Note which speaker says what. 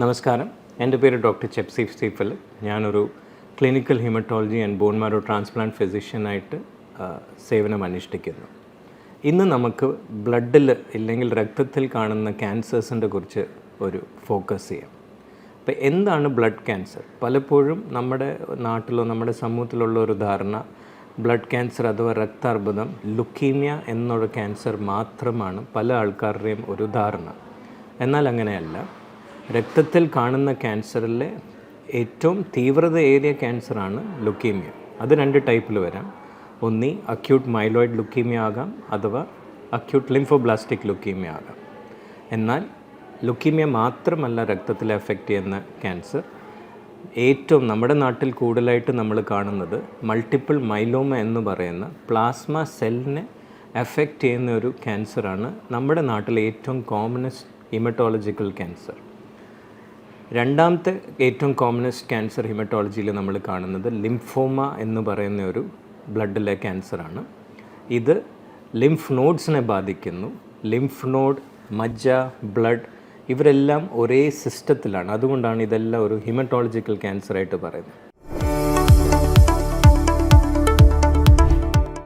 Speaker 1: നമസ്കാരം. എന്റെ പേര് ഡോക്ടർ ചെപ്സീഫ് സ്റ്റീഫൽ. ഞാനൊരു clinical haematology and bone marrow transplant ഫിസിഷ്യനായിട്ട് സേവനം അനുഷ്ഠിക്കുന്നു. ഇന്ന് നമുക്ക് ബ്ലഡിൽ ഇല്ലെങ്കിൽ രക്തത്തിൽ കാണുന്ന ക്യാൻസേഴ്സിന്റെ കുറിച്ച് ഒരു ഫോക്കസ് ചെയ്യാം. അപ്പോൾ എന്താണ് ബ്ലഡ് ക്യാൻസർ? പലപ്പോഴും നമ്മുടെ നാട്ടിലോ നമ്മുടെ സമൂഹത്തിലുള്ള ഒരു ധാരണ ബ്ലഡ് ക്യാൻസർ അഥവാ രക്താർബുദം ലുക്കീമിയ എന്നുള്ള ക്യാൻസർ മാത്രമാണ് പല ആൾക്കാരുടെയും ഒരു ധാരണ. എന്നാൽ അങ്ങനെയല്ല. രക്തത്തിൽ കാണുന്ന ക്യാൻസറിലെ ഏറ്റവും തീവ്രതയേറിയ ക്യാൻസറാണ് ലുക്കീമിയ. അത് രണ്ട് ടൈപ്പിൽ വരാം. ഒന്നി അക്യൂട്ട് മൈലോയിഡ് ലുക്കീമിയ ആകാം അഥവാ അക്യൂട്ട് ലിംഫോബ്ലാസ്റ്റിക് ലുക്കീമിയ ആകാം. എന്നാൽ ലുക്കീമിയ മാത്രമല്ല രക്തത്തിലെ എഫക്റ്റ് ചെയ്യുന്ന ക്യാൻസർ. ഏറ്റവും നമ്മുടെ നാട്ടിൽ കൂടുതലായിട്ട് നമ്മൾ കാണുന്നത് മൾട്ടിപ്പിൾ മൈലോമ എന്ന് പറയുന്ന പ്ലാസ്മ സെല്ലിനെ എഫക്റ്റ് ചെയ്യുന്ന ഒരു ക്യാൻസറാണ് നമ്മുടെ നാട്ടിലെ ഏറ്റവും കോമണസ്റ്റ് ഹിമറ്റോളജിക്കൽ ക്യാൻസർ രണ്ടാമത്തെ ഏറ്റവും കോമണസ്റ്റ് ക്യാൻസർ ഹിമറ്റോളജിയിൽ നമ്മൾ കാണുന്നത് ലിംഫോമ എന്ന് പറയുന്ന ഒരു ബ്ലഡിലെ ക്യാൻസറാണ് ഇത് ലിംഫ് നോഡ്സിനെ ബാധിക്കുന്നു. ലിംഫ് നോഡ് മജ്ജ ബ്ലഡ് ഇവരെല്ലാം ഒരേ സിസ്റ്റത്തിലാണ് അതുകൊണ്ടാണ് ഇതെല്ലാം ഒരു ഹിമറ്റോളജിക്കൽ ക്യാൻസറായിട്ട് പറയുന്നത്.